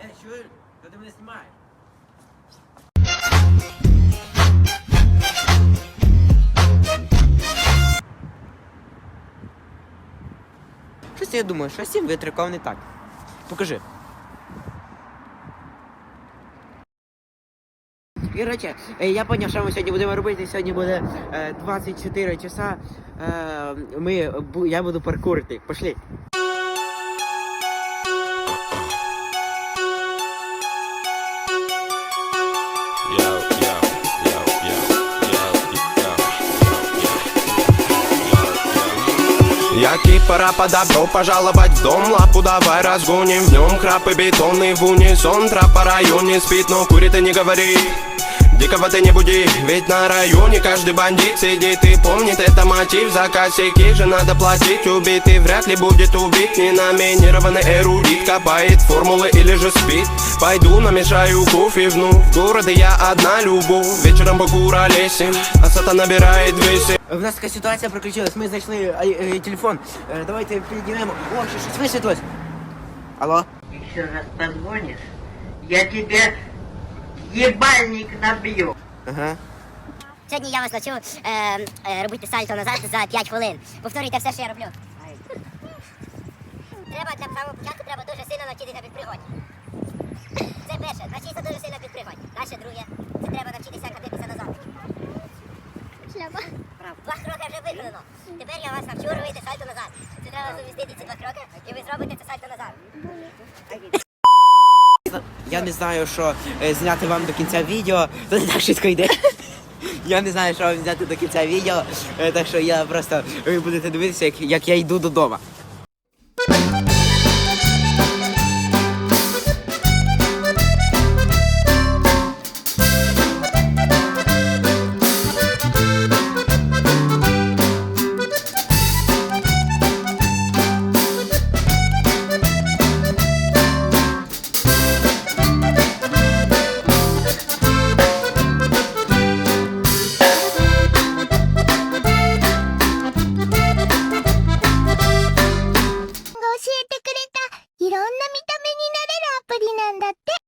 Е, чуєш? Що ти мене знімаєш? Щось я думаю, що сім витрикав не так. Покажи. Короче, е, я поняв, що ми сьогодні будемо робити. Сьогодні буде е, 24 часа. Е, ми, бу- я буду паркурити. Пошли. Yo, Яки пора подобро пожаловать в дом Лапу давай разгоним. В нем Храп и бетонный в унисон Трап по районе спит, но курит и не говори Дикого ты не буди, ведь на районе каждый бандит сидит и помнит это мотив За косяки же надо платить, убитый вряд ли будет убит Не номинированный эрудит, копает формулы или же спит Пойду намешаю кофе вну, в городе я одна любовь Вечером покура лесим, а сата набирает весе У нас така ситуація приключилась. Ми знайшли е, е, телефон. Е, давайте піднімемо. О, ще щось висвітлось. Алло? Еще раз позвонишь, я тебе ебальник набью. Ага. Сьогодні я вас навчу е, е, робити сальто назад за 5 хвилин. Повторюйте все, що я роблю. Треба для самого початку треба дуже сильно навчитися підпригати. Це перше, навчитися дуже сильно підпригати. Далі друге. Це треба навчитися катитися назад. Шляпа. Два кроки вже виконано. Тепер я вас навчу робити сальто назад. Це треба зумістити ці два кроки, і ви зробите це сальто назад. Я не знаю, що е, зняти вам до кінця відео. Це не так швидко йде. Я не знаю, що вам зняти до кінця відео. е, Так що я просто ви будете дивитися, як, як я йду додому.